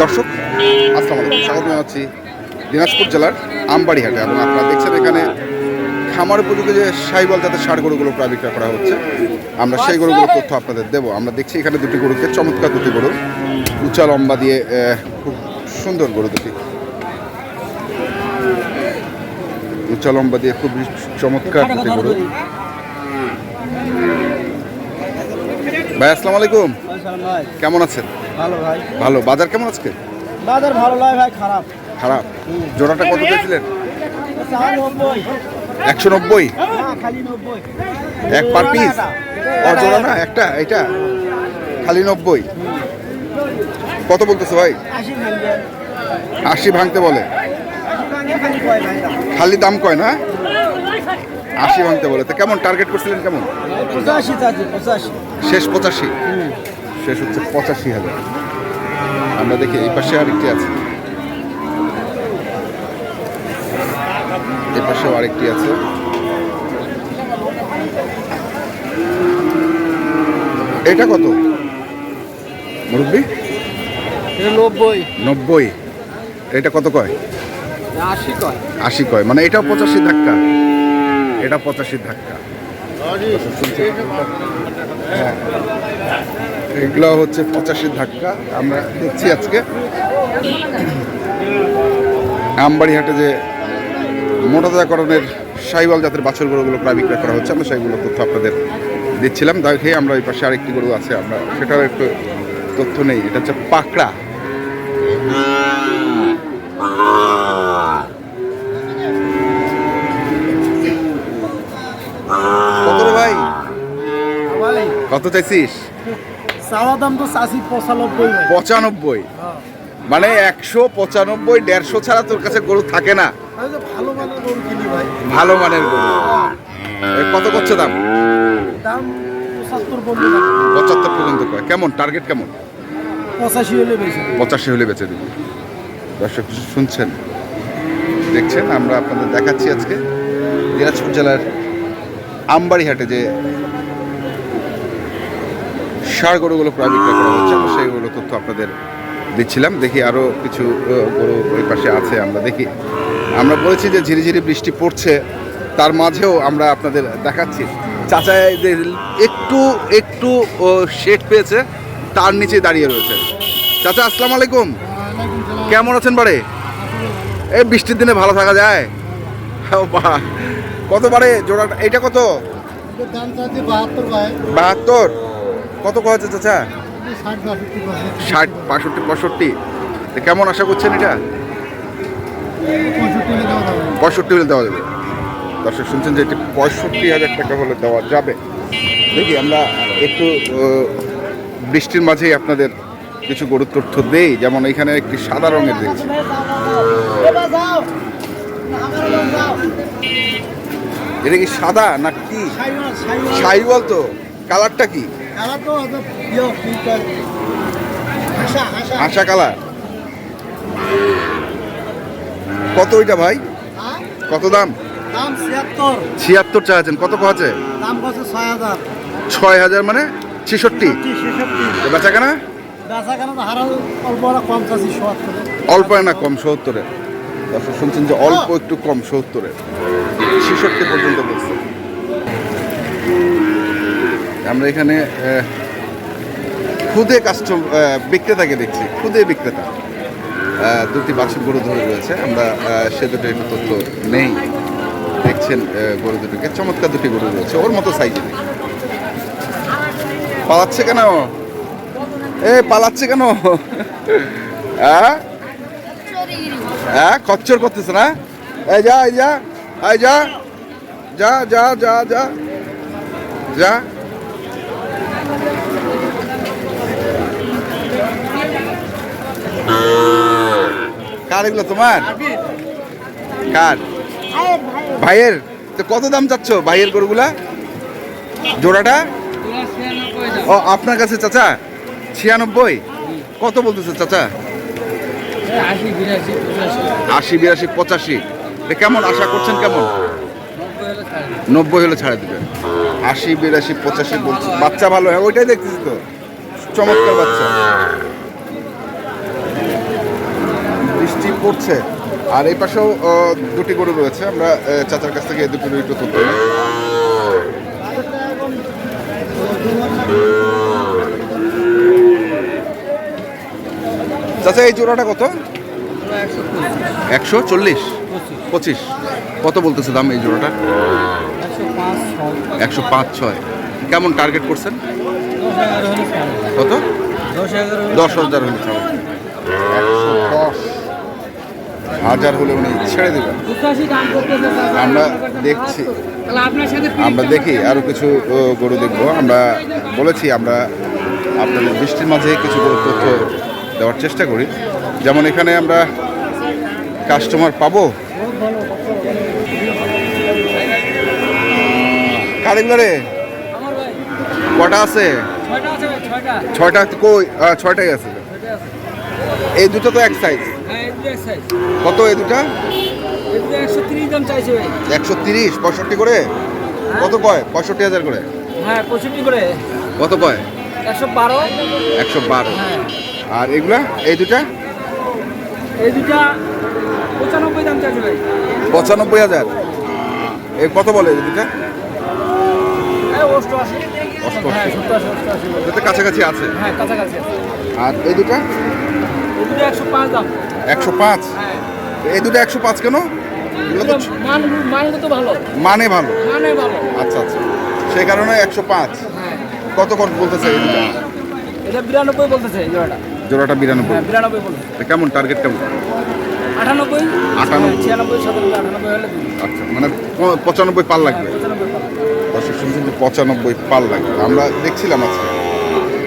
দর্শক, আসসালামু আলাইকুম। স্বাগত জানাচ্ছি দিনাজপুর জেলার আমবাড়িহাটে এবং আপনারা দেখছেন এখানে খামার উপযোগী যে সাইবল জাতের ষাড় গরুগুলো প্রায় বিক্রয় করা হচ্ছে। আমরা সেই গরুগুলোর তথ্য আপনাদের দেবো। আমরা দেখছি এখানে দুটি গরুকে, চমৎকার দুটি গরু। উঁচা লম্বা দিয়ে খুব সুন্দর গরু দুটি। উঁচা লম্বা দিয়ে খুব চমৎকার দুটি গরু। ভাই আসসালামু আলাইকুম। কেমন আছেন? ভালো ভাই। ভালো। বাজার কেমন আজকে? বাজার ভালো নয় ভাই খারাপ। খারাপ। জোড়াটা কত দিয়েছিলেন? একশো নব্বই। এক পার পিস ও জোড়া না একটা? এটা খালি নব্বই? কত বলতেছো ভাই? আশি ভাঙতে বলে। খালি দাম কয় না? আশি ভাঙতে বলে। তো কেমন টার্গেট করছিলেন কেমন? পঁচাশি পঁচাশি। শেষ পঁচাশি? শেষ হচ্ছে পঁচাশি হাজার। আমরা দেখি এই পাশে আরেকটি আছে। এই পাশেও আরেকটি আছে। এটা কত? মুরব্বী? এটা নব্বই। নব্বই। এটা কত কয়? আশি কয়। আশি কয়। মানে এটাও পঁচাশি ধাক্কা। এটা পঁচাশি ধাক্কা। হ্যাঁ। এগুলো হচ্ছে পঁচাশি ধাক্কা। আমরা দেখছি আজকে। আমবাড়িহাটে যে মোটাদাকরণের সাইবাল জাতের বাছর গরুগুলো প্রায় বিক্রয় করা হচ্ছে, আমরা সেইগুলো তথ্য আপনাদের দিচ্ছিলাম। দেখে আমরা ওই পাশে আরেকটি গরু আছে, আমরা সেটার একটু তথ্য নেই। এটা হচ্ছে পাকড়া কত রে ভাই ভাই কত চাইছিস? চাওয়া দাম তো চাষি পঁচানব্বই পঁচানব্বই? মানে একশো পঁচানব্বই দেড়শো ছাড়া তোর কাছে গরু থাকে না? ভালো মানের গরু কিনি ভাই। ভালো মানের গরু। কত করছে দাম? দাম পঁচাত্তর পর্যন্ত কয়। কেমন? টার্গেট কেমন? পঁচাশি হলে বেশি। পঁচাশি হলে বেচে দেবো। দর্শক শুনছেন? দেখছেন? আমরা আপনাদের দেখাচ্ছি আজকে দিনাজপুর জেলার আমবাড়িহাটে যে সার গরুগুলো প্রায় বিক্রয় করা হচ্ছে আমরা সেইগুলো তথ্য আপনাদের দিচ্ছিলাম। দেখি আরও কিছু গরু ওই পাশে আছে আমরা দেখি। আমরা বলেছি যে ঝিরি ঝিরি বৃষ্টি পড়ছে তার মাঝেও আমরা আপনাদের দেখাচ্ছি। চাচাইদের একটু একটু শেড পেয়েছে তার নিচে দাঁড়িয়ে রয়েছে। চাচা আসসালামু আলাইকুম। কেমন আছেন বাড়ে? এই বৃষ্টির দিনে ভালো থাকা যায়। কত বারে জোড়াটা এইটা কত? বাহাত্তর? কত কয়েছে চাচা? ষাট বাষট্টি পঁয়ষট্টি। তো কেমন আশা করছেন এটা? পঁয়ষট্টি হলে দেওয়া যাবে। পঁয়ষট্টি দর্শক শুনছেন যে এটি পঁয়ষট্টি হাজার টাকা হলে দেওয়া যাবে। দেখি আমরা একটু বৃষ্টির মাঝেই আপনাদের কিছু গরুর তথ্য দেই। যেমন এখানে একটি সাদা রঙের দেখছি। এটা কি সাদা না কি? ছাই বলতো কালারটা কি? আশা কালার। কত ওইটা ভাই? কত দাম? দাম ছিয়াত্তর। ছিয়াত্তর চাচ্ছেন কত আছে ছয় হাজার মানে ছেষট্টি? বেচা কেনা অল্প হারা কম অল্প না কম সত্তরে। দর্শক শুনছেন যে অল্প একটু কম সত্তরে। ছেষট্টি পর্যন্ত বলছে। আমরা এখানে খুদে কাস্টম বিক্রেতাকে দেখছি, খুদে বিক্রেতা। দুটি বাছুর গরু ধরে রয়েছে, আমরা সে দুটো একটু তথ্য নেই। দেখছেন গরু দুটিকে, চমৎকার দুটি গরু রয়েছে, ওর মতো সাইজে পালাচ্ছে কেন? এ, পালাচ্ছে কেন? হ্যাঁ খচ্চর করতেছে না? এই যা এই যা এই যা যা যা যা যা যা। কার এগুলো তোমার? কার? ভাইয়ের? তো কত দাম চাচ্ছ ভাইয়ের গরুগুলা? জোড়াটা? ও, আপনার কাছে চাচা? ছিয়ানব্বই? কত বলতেছে চাচা? আশি, বিরাশি, পঁচাশি। কেমন আশা করছেন কেমন? নব্বই হলে ছাড়ে দেবেন। আশি, বিরাশি, পঁচাশি বলছি। বাচ্চা ভালো হ্যাঁ ওইটাই দেখতেছি তো। চমৎকার বাচ্চা। পড়ছে আর এই পাশেও দুটি গরু রয়েছে। আমরা চাচার কাছ থেকে দুটো একটু তথ্য চাচা, এই জোড়াটা কত? একশো চল্লিশ। পঁচিশ। কত বলতেছে দাম এই জোড়াটা? একশো পাঁচ ছয়। কেমন টার্গেট করছেন? কত? দশ হাজার হলে দশ। হাজার হলে উনি ছেড়ে দেবেন। আমরা দেখছি। আমরা দেখি আরও কিছু গরু দেখব। আমরা বলেছি আমরা আপনাদের বৃষ্টির মাঝে কিছু গরু তথ্য দেওয়ার চেষ্টা করি। যেমন এখানে আমরা কাস্টমার পাবো। কারিগরে কটা আছে? ছয়টা কই? ছয়টাই আছে। এই দুটো তো এক সাইজ কত এই দুটা? একশো তিরিশ পঁয়ষট্টি করে? কত কয়? পঁয়ষট্টি হাজার করে। হ্যাঁ পঁয়ষট্টি করে। কত কয়? একশো বারো। একশো বারো। হ্যাঁ। আর এগুলা? এই দুটা? এই দুটা পঁচানব্বই দাম চাইছে ভাই। পঁচানব্বই হাজার। এই কত বলে এই দুটা? হ্যাঁ। হ্যাঁ কাছাকাছি আছে। হ্যাঁ কাছাকাছি আর এই দুটা? দুটো একশো পাঁচ দাম। একশো পাঁচ? হ্যাঁ এই দুটো একশো পাঁচ কেন? মান মান ভালো? আচ্ছা আচ্ছা। সেই কারণে একশো পাঁচ। হ্যাঁ। কত কত বলতেছে এই দুটা? এটা বিরানব্বই বলতেছে জোড়াটা। জোড়াটা বিরানব্বই। হ্যাঁ বিরানব্বই বলতেছে। কেমন টার্গেট কেমন? আটানব্বই? আটানব্বই। হ্যাঁ, ছিয়ানব্বই সাতানব্বই আটানব্বই হলে আচ্ছা মানে পঁচানব্বই পাল লাগবে। পঁচানব্বই পাবে। দর্শক শুনছেন যে পঁচানব্বই পাল লাগবে। আমরা দেখছিলাম আজকে।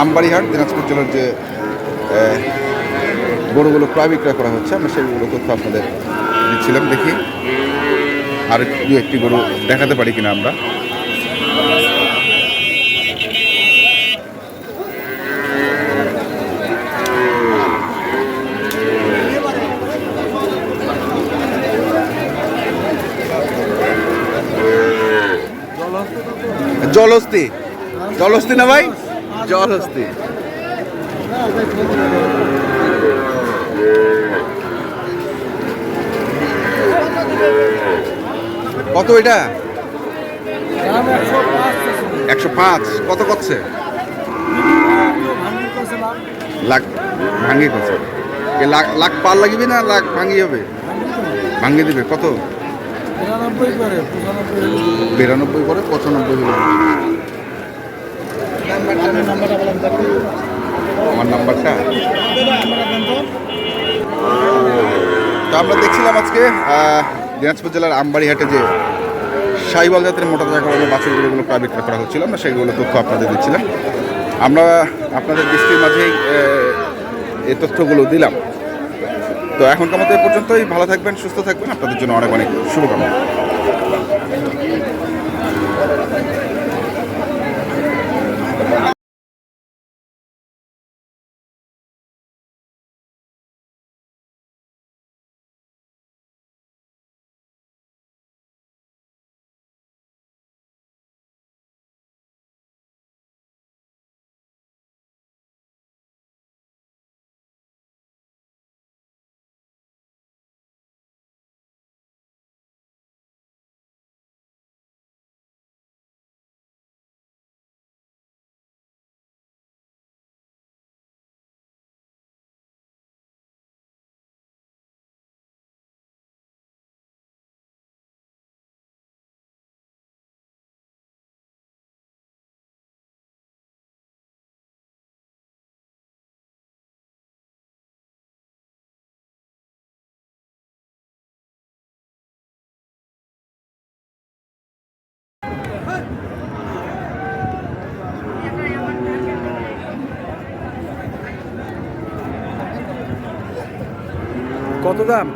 আমবাড়িহাট দিনাজপুর জেলার যে গরুগুলো প্রায় বিক্রয় করা হচ্ছে, আমরা সেইগুলো তথ্য আপনাদের দিচ্ছিলাম, দেখি। আর দু একটি গরু দেখাতে পারি কিনা আমরা। জলহস্তি। জলহস্তি না ভাই? জলহস্তি। কত এটা একশো পাঁচ, কত করছে? লাখ ভাঙ্গি করছে লাখ লাখ পার লাগিবে না লাখ ভাঙ্গি হবে ভাঙ্গি দিবে, কত বিরানব্বই করে পঁচানব্বই করে। আমার নাম্বারটা তো। আমরা দেখছিলাম আজকে দিনাজপুর জেলার আমবাড়িহাটে যে সাইবল জাতের মোটর জায়গাগুলো বাছুরগুলোগুলো প্রায় বিক্রয় করা হচ্ছিল, আমরা সেইগুলো তথ্য আপনাদের দিচ্ছিলাম। আমরা আপনাদের দৃষ্টির মাঝেই এই তথ্যগুলো দিলাম। তো এখন মতো এ পর্যন্তই, ভালো থাকবেন, সুস্থ থাকবেন, আপনাদের জন্য অনেক অনেক শুভকামনা। কত দাম?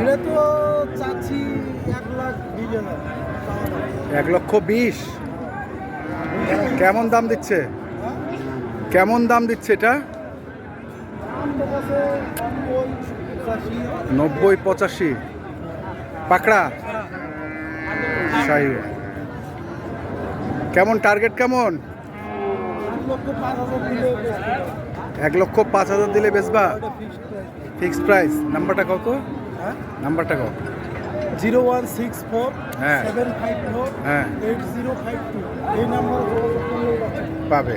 এটা তো চাচ্ছি এক লাখ এক লক্ষ বিশ। কেমন দাম দিচ্ছে? কেমন দাম দিচ্ছে এটা? নব্বই পঁচাশি। পাকড়া? কেমন টার্গেট কেমন? এক লক্ষ পাঁচ হাজার দিলে বেসবা ফিক্স প্রাইস নাম্বারটা কত নাম্বারটা কত জিরো ওয়ান সিক্স ফোর হ্যাঁ। হ্যাঁ। এই নাম্বার পাবে।